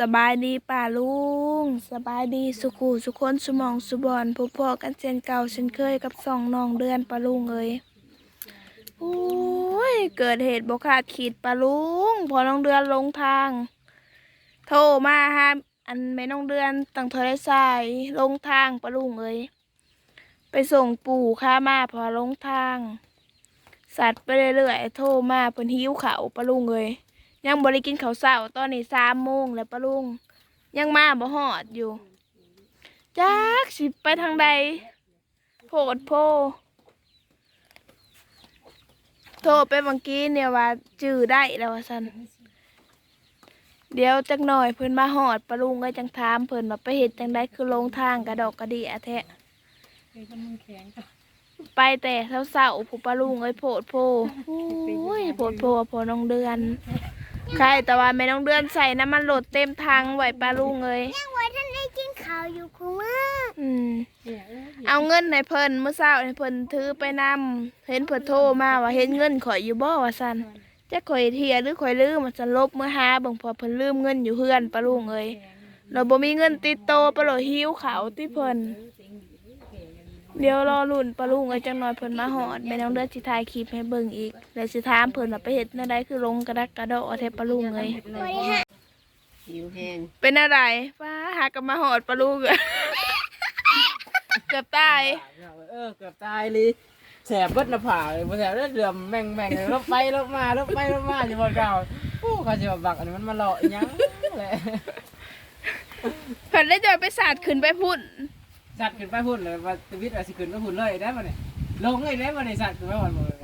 สบายดีป่าลุง สบายดีสุขูสุคนสมองสุบอนพบพอกันเช่นเก่าเช่นเคยกับสองน้องเดือนป่าลุงเอ้ยโอ้ยเกิดเหตุบกขาดขีดป่าลุง พอน้องเดือนลงทาง โทรมาฮะอันแม่น้องเดือนตั้งโทรศัพท์ลงทางป่าลุงเอ้ยไปส่งปู่ข้ามาพอลงทาง สัตว์ไปเรื่อยๆโทรมาเพิ่นหิวเขาป่าลุงเอ้ย ยังบริกินข้าวเช้าตอนนี้สามโมงแล้วปะลุง ยังมาบ่หอดอยู่จักสิไปทางใดโพดโพโทรไปเมื่อกี้เนี่ยว่าจื้อได้แล้วว่าสันเดี๋ยวจักหน่อยเพิ่นมาหอดปะลุงก็จังถามเพิ่นว่าไปเห็ดจังได้คือลงทางกระดอกกระเดียแท้เคยทำมือแข็งค่ะไปแต่เช้าๆผู้ปะลุงเอ้ยโพดโพโอ้ยโพดโพพอน้องเดือน ใช่แต่ว่าแม่น้องเดือนใส่น้ำมันโหลดเต็มทางไหวปลาลุงเลยยังไว้ท่านได้กินข้าวอยู่คุณมืออืมเนี่ยเอ้ยเอาเงินให้เพิ่นเมื่อเช้าให้เพิ่นถือไปนำเห็นเพิ่นโทรมาว่าเห็นเงินข่อยอยู่บ่ว่าซั่นจะข่อยเทียหรือข่อยลืมว่าซั่นลบเมื่อหาเบิ่งพอเพิ่นลืมเงินอยู่เฮือนปลาลุงเอ้ยเราบ่มีเงินติดโตวปลาโหลหิวข้าวที่เพิ่น เดี๋ยวรอลุ้นปลาลุงเอ้ยจังหน่อยเพิ่นมาฮอดแม่น้องเดือนสิถ่ายคลิปให้เบิ่งอีกแล้วสิถามเพิ่นว่าไปเฮ็ดแนวใดคือลงกระดักกระดอแท้ปลาลุงเอ้ยบริหารหิวแห้งเป็นอะไรฟ้าหากนมาหอดปลาลูกอะเกือบตายเออเกือบตายเลยแสบเบิดหน้าผากเลยบ่แสบเลือดเดือมแม่งแม่งเลยลบไปลบมาลบไปลบมาอยู่บนเก่าผู้เขาจะบักอันนี้มันมาหลอกอีหยังแหละเพิ่นได้จอยไปสาดขึ้นไปพุ่น สัตว์ขึ้นไปพุ่นเลยว่าชีวิตว่าสิขึ้นไปพุ่นเลยได้บ่เนี่ยลงเลยได้บ่เนี่ยสัตว์ขึ้นไปพุ่นบ่เลย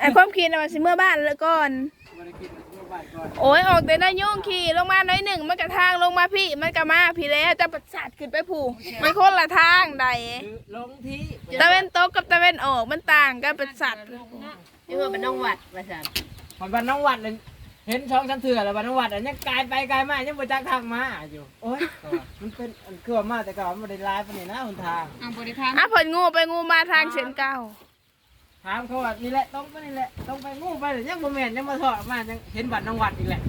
ไอ้ความคิดน่ะมันสิเมื่อบ้านแล้วก่อน บ่ได้คิดว่าสิบ้านก่อนโอ้ยออกแต่น้ายุ่งขี่ลงมาน้อยหนึ่งมันกระทางลงมาพี่ มันก็มาพี่แล้วจะประสาดขึ้นไปผู้มันคนละทางใดคือลงที่ตะเวนตกกับตะเวนออกมันต่างกันประสาทนี่ว่าเป็นน้องหวัดประสานมันบ้านน้องวัดเลย เห็นช่องชั้นเถื่อแล้วบ้านน้องวัดอันยังกลายไปกลายมายังบ่จักทางมาอยู่โอ้ยมันเป็นอันคือว่ามาแต่ก่อนมันบ่ได้ลายปานนี้นะหนทางอ่าบริการอะเพิ่นงูไปงูมาทางเส้นเก่าถามเขาว่านี่แหละต้องไปนี่แหละต้องไปงูไปเลยยังบ่แม่นยังมาถอดออกมายังเห็นบัตรน้องวัดอีกแหละ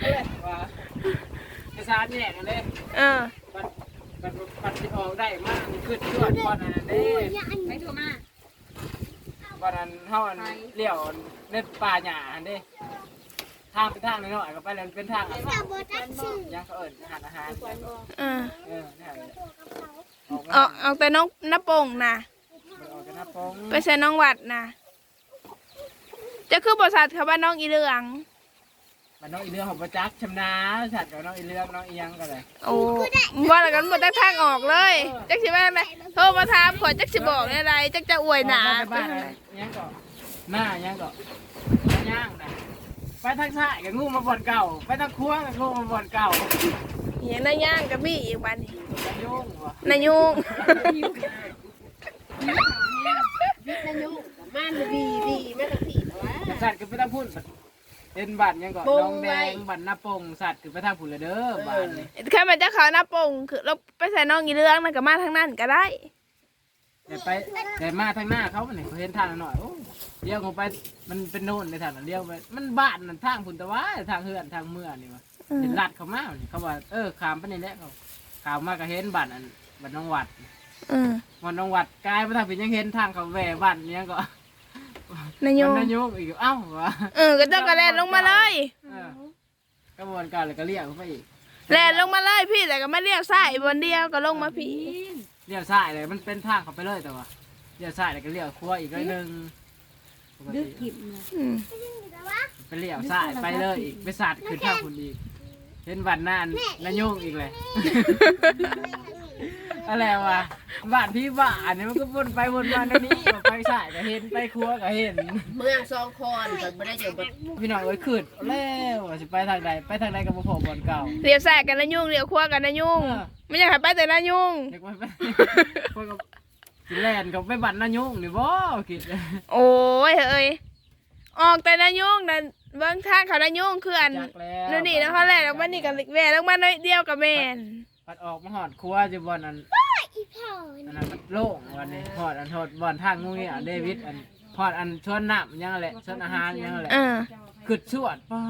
นั่นแหละว่าไอ้สารเนี่ยกันเลยเออบัตรบัตรบัตรที่ออกได้มากขึ้นช่วยก่อนอันนั้นเด้ ไม่ถูกมาก่ อนนั้นเฮาอันเลี้ยวในป่าหญ้าอันเด้ทางเป็นทางน้อยๆก็ไปแล้วเป็นทางอันแต่บจักชื่อยังเขาเอิ้นอาหารอาหารเออเออนี่นแหละออกออกออกแต่น้องน้าโป่งนะออกจากหน้าปงไปใส่น้องวัดนะจะคือบริษัทเขาว่าน้องอีเหลือง มันน้องอีเรื่องของประจักษ์ชำนาญสัตว์กับน้องอีเรื่องน้องอีหยังก็เลยโอ้ว่าแล้วกันหมดทางออกเลย จักสิว่าอะไรโทรมาถามขอจักสิบอกอะไรจักจะอวยหนาไปบ้านอะไรยังก็หน้ายังก็ย่างนะไปทางซ้ายกับงูมาบ่อนเก่า ไปทางครัวกับงูมาบ่อนเก่าอย่างนั้นย่างกับมี่อีกวันนี้จะโยงวะนายุงวิทยุม่านดีดีแม่ตะผีแต่ว่าสัตว์คือไปทางพุ่น เป็นบัตรยังก็ปงน้องแดไว้งบัตรหน้าปงสัตว์คือไปทางพุ่นเลยเด้อบ้านนี่แค่มันจะเขาหน้าโป่งคือเราไปใส่น้องอีเหลืองนั่นก็มาทางนั้นก็ได้ แต่ไปแต่มาทางหน้าเขาเนี่ยเขาเห็นทางหน่อยโอ้เลี้ยวเขาไปมันเป็นโน่นในทางนั้นเลี้ยวไปมันบ้านนั่นทางพุ่นแต่ว่าทางเฮือนทางเมื่อนี่วะอืมเห็นลัดเขามาเขาว่าเออขามไปนี่แหละเขาขามมาก็เห็นบัตรอันบัตรน้องวัด อืมวันน้องวัดกลายมาทางเป็นยังเห็นทางเขาแหวบ้านเนี้ยก็ นายุมันงนายกอีกเอ้าวะเออก็ต้องกระแลนลงมาเลยเออกระบวนการเลยก็เรียกเขาไปอีกแลนลงมาเลยพี่แต่ก็ไม่เรียกซ้ายบนเดียวก็ลงมาพี่เรียกซ้ายเลยมันเป็นทางเขาไปเลยแต่ว่าเรียกซ้ายเลยก็เรียกครัวอีกเลยหนึ่งปกดึกติกิบนะอืมไปเรียกซ้ายไปเลยอีกไปสัตว์ขึ้นทางคุณอีกเห็นบ้านนานนายกอีกเลย อะไรวะบ้านพี่บ้านเนี่ยมันก็วนไปวนมาตรงนี้ไปซ้ายก็เห็นไปครัวก็เห็น เมืองซองคอนแต่ไม่ได้เจอแบบพี่น้องเอ้ยขึ้นแล้วว่าสิไปทางใดไปทางใดก็บ่พอบอนเก่าเรียวซ้ายกันนายุงเรียวขวากันนายุงเออไม่อยากให้ไปแต่นายุงเด็กไปไปคนกับสิแลนกับไปบัตรนายุ่งนี่บ่คิดโอ้ยเฮ้ยออกแต่นายุงนั่นเบื้องทางเขานายุงคืออันจักแล้วนู่นนี่แล้วเขาแหละแล้วมันนี่กับแหวนแล้วมันน้อยเดียวกับแมน ปัดออกมาหอดครัวจะบอลอันอีเผาอันนั้นมันโล่งวันนี้หอดอันหอดบอลทางงูเงี้ยเดวิดอันหอดอันชวนน้ำยังแหละชวนอาหารยังแหละเออขึ้นสวดป้า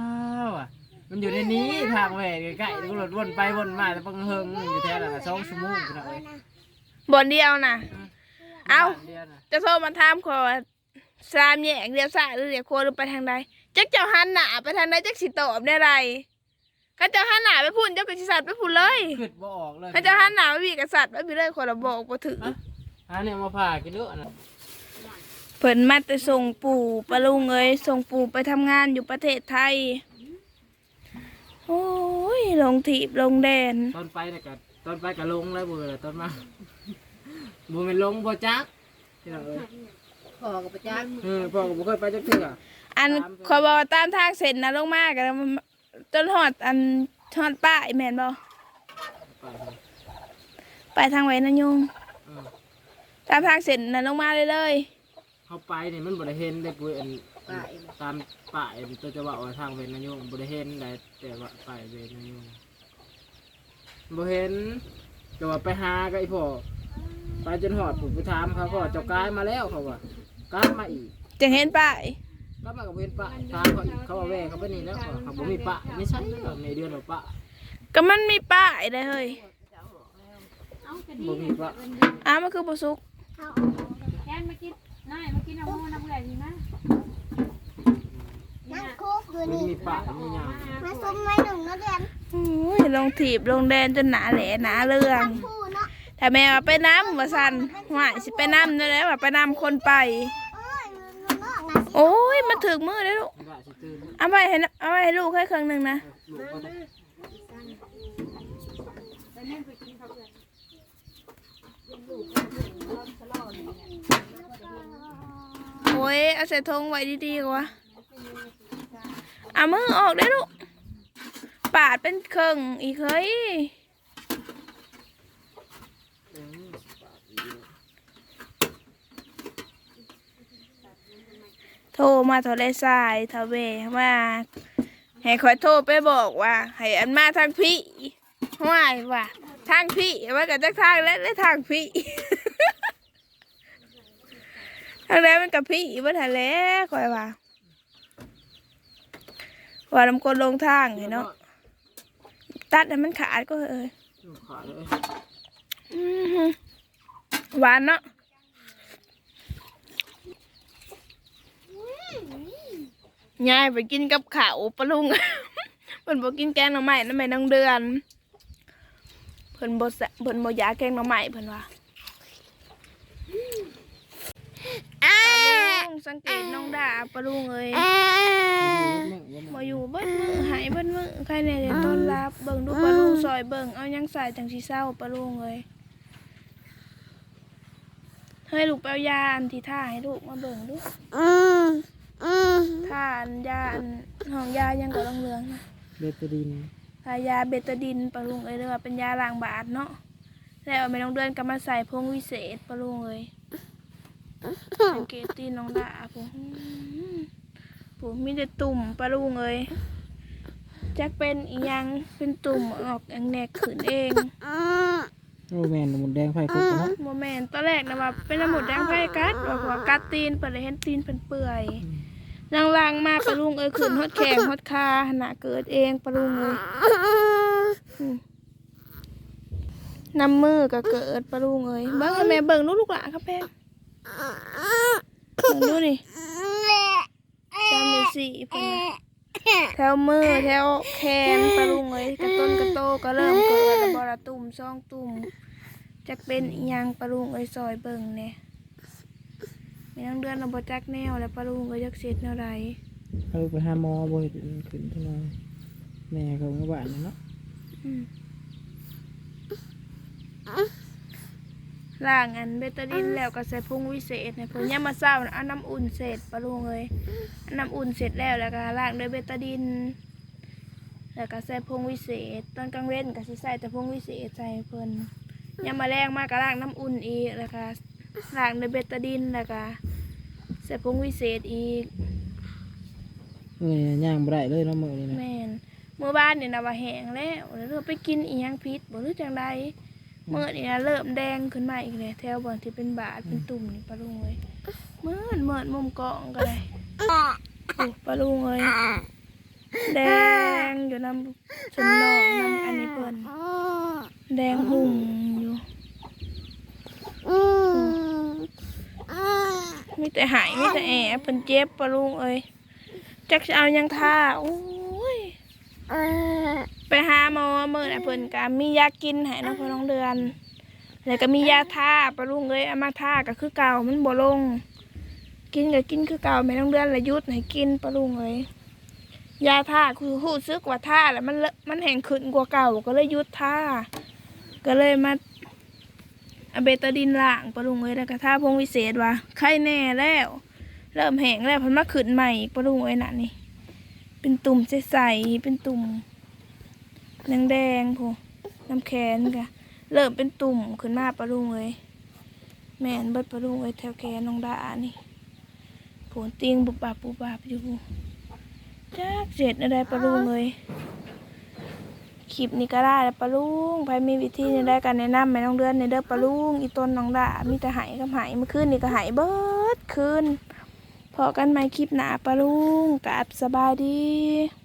ว่ะมันอยู่ในนี้ทางแหวกใกล้ๆแล้วก็รถวนไปวนมาแต่ปังเฮิงอยู่แท้ละสองชั่วโมงพี่น้องเอ้ยบนเดียวน่ะ เอ้า บ้นดียวน่ะจะโทรมาถามขอยว่าสามแยกเดียวซ้ายหรือเดียวโคหรือไปทางใดจักเจ้าหันหน้าไปทางใดจักสิตอบได้ไร ก็เจ้าหันหน้าไปพูนเจ้าก็สิสัตว์ไปพูนเลยขึ้นบ่ออกเลยถ้าเจ้าหันหน้าไปวีกษัตริย์ไปพี่เลยคนละบอกบ่ถึงอันนี้มาผ่ากินด้วยนะเพิ่นมาแต่ส่งปู่ปะลุงเอ้ยส่งปู่ไปทำงานอยู่ประเทศไทย โอ้ยลงถีบลงแดน ตอนไปเนี่ยก็ตอนไปก็ลงแล้วเบื่อตอนมาบ่แม่นลงบ่จักพี่น้องเอ้ยพอกับประจักษ์เออพ่อก็บ่เคยไปจักเทื่ออันขอยบอกว่าตามทางเส้นนะลงมากัน จนหอดอันหอดป้ายแม่นบ่ไปครับไปทางไว้นะยุงเออตามทางเส้นนะลงมาเลยเลยเขาไปนี่มันบ่ได้เห็นได้ปุ้ยอันป้ายตามป้ายอันตัวจะว่าว่าทางเวนนายงบ่ได้เห็นได้แต่ว่าป้ายเวนนายงบ่เห็นก็ว่าไปหากับไอ้พ่อไปจนหอดผมไปถามเขาก็เจ้ากายมาแล้วเขาว่ากายมาอีกจะเห็นป้าย ก็มากับเวนป้าถามเขาอีกเขาว่าแว่เขาไปนี่แล้วเขาเขาบ่มีป้าไม่ใช่แล้วในเดือนว่าป้าก็มันมีป้ายเลยเฮ้ยบ่มีป้าอ้าวมันคือบ่สุกแค่มากินน้อยมากินเอาหม้อน้ำเกลือดีมั้ยนั่งคุกอยู่บ่นี่มีป้ามีหยังมาซุ่มไว้หนุ่มนะเดือนโอ้ยลงถีบลงแดนจนหนาแหลหนาเรื่อง ผู้เนาะ ถ้าแม่ว่าไปน้ำว่าสันหวายสิไปน้ำนั่นแหละว่าไปน้ำคนไป เอ้ยมันนอกนะสิ โอ้ยมัน ถึกมือเลยลูกมันว่าสิตื่นเอาไว้ให้นะเอาไว้ให้ลูกแค่ครึ่งหนึ่งนะลูกก็ได้แต่แม่ไปกินเขาเกลือโอ้ยเอาใส่ทงไว้ดีๆกว่าเอามือออกได้ลูกปาดเป็นครึ่งอีกเฮ้ย เออป้าอีก โทรมาโทรได้สายทาเวว่าให้คอยโทรไปบอกว่า ให้อันมาทางพี่ห้วยว่าทางพี่ว่ากับจักทางและและทางพี่ทางแล้วมันกับพี่ว่าทางแล้วคอยว่าว่าลำกลลงทางเห็นเนาะตัดให้มันขาดก็เอ้ยขาดเลยอื้อหือหวานเนาะ ยายไปกินกับข้าวปะลุงเพิ่นบ่กินแกงหน่อไม้นั่นแม่น้องเดือน เพิ่นบ่แซะเพิ่นบ่อยากแกงหน่อไม้เพิ่นว่าปะลุงสังเกตน้องดาปะลุงเอ้ยบ่อยู่เบิดมื้อหายเบิดมื้อใครแน่ได้ต้อนรับเบิ่งดูปะลุงซอยเบิ่งเอายังใส่จังสิเศร้าปะลุงเอ้ยให้ลูกไปเอายาอันที่ท่าให้ลูกมาเบิ่งดู อืมอืมท่าอันยาอันห้องยายังก็ต้องเหลืองๆนะเบตาดินทายาเบตาดินปะลุงเอ้ยเรียกว่าเป็นยาล้างบาดเนาะแล้วไม่ต้องเดือนก็มาใส่พงวิเศษปะลุงเอ้ยสังเกตตีนน้องดาผมผมมีแต่ตุ่มปะลุงเอ้ยจักเป็นอีหยังเป็นตุ่มออกอย่างแหนกขืนเองอืมโอ้แม่นหมดแดงไฟคุกเนาะโมแมนตอนแรกนะว่าเป็นน้ำหมดแดงไฟกัดบอกว่ากัดตีนเปิดเลยเห็นตีนเป็นเปื่อย ล่างๆมาปะลุงเอ้ยขืนฮดแขงฮดคาหนาเกิดเองปะลุงเอ้ยน้ำมือก็เกิดปลาลุงเอ้ยเบิ่งให้แม่เบิ่งดูลูกหลานครับแพงเบิ่งดูนี่จำนี่สี่เพิ่นน่ะแถวมือแถวแขนปลาลุงเอ้ยกระต้นกระโตก็เริ่มเกิดแล้วบ่ละตุ่มซองตุ่มจักเป็นอีหยังปลาลุงเอ้ยซอยเบิ่งแหน่ มีน้องเดือนเราบ่จักแนวแล้วปลาลุงเอ้ยจักเสร็จแนวใดเอาไปหาหมอบ่เห็นขึ้นเท่านั้นแม่เขาก็บ้านเนาะอืมล้างอันเบตาดินแล้วก็ใส่พุงวิเศษเนี่ยเพิ่นยามมาเช้าน่ะเอาน้ำอุ่นเสร็จปะลุงเอ้ยเอาน้ำอุ่นเสร็จแล้วแล้วก็ล้างด้วยเบตาดิน แล้วก็ใส่พุงวิเศษ ตอนกลางเว้นก็สิใส่แต่พุงวิเศษใส่ให้เพิ่นยามมาแรงมากก็ล้างน้ำอุ่นอีกแล้วก็ล้างด้วยเบตาดินแล้วก็ ใส่พุงวิเศษอีกเอ้ยย่างบ่ได้เลยเนาะมื้อนี้นะแม่นเมื่อบ้านนี่นะว่าแห้งแล้วแล้วเราไปกินอีหยังพิษบ่รู้จังใดเมื่อนี่นะเริ่มแดงขึ้นมาอีกเลยแถวบ่อนที่เป็นบาดเป็นตุ่มนี่ปลาลุงเอ้ยเมื่อเมื่อมุมกองก็ได้โอ้ปลาลุงเอ้ยแดงอยู่น้ำชนนองน้ำอันนี้เพิ่นแดงหุ่งอยู่อืมอื มมีแต่หายมีแต่แอบเพิ่นเจ็บปะลุงเอ้ยจักจะเอายังท่าโอ้ยไปหาหมอเมื้อน่ะเพิ่นก็มียากินให้น้องพ่อน้องเดือน แล้วก็มียาท่าปะลุงเอ้ยเอามาท่าก็คือเก่ามันบ่ลง กินก็กินคือเก่าแม่น้องเดือนละยุดให้กินปะลุงเอ้ยยาท่าคือรู้สึกว่าท่าแล้วมันมันแห้งขึ้นกว่าเก่าก็เลยยุดท่าก็เลยมา เอเบตาดินล้างปะลุงเอ้ยแล้วก็ท่าพงวิเศษว่าไข้แน่แล้ว เริ่มแห้งแล้วพันมาขึ้นใหม่อีกปะลุงเอ้ยน่ะนี่ เป็นตุ่มใสๆเป็นตุ่มแดงๆพูน้ำแข็งกะเริ่มเป็นตุ่มขึ้นมาปะลุงเอ้ยแม่นเบิดปะลุงเอ้ยแถวแขนน้องดานี่ผลติงบุบบับบุบบับอยู่จักเจ็ดอะไรปะลุงเอ้ย คลิปนี้ก็ได้แล้วปะลุงไปมีวิธีนี่ได้กันแนะนำไม่ต้องเดือนในเด้อปะลุงอีต้นน้องดามีแต่หายกับหายเมื่อคืนนี่ก็หายเบิดคืนพอกันไหมคลิปหนาปะลุงกับสบายดี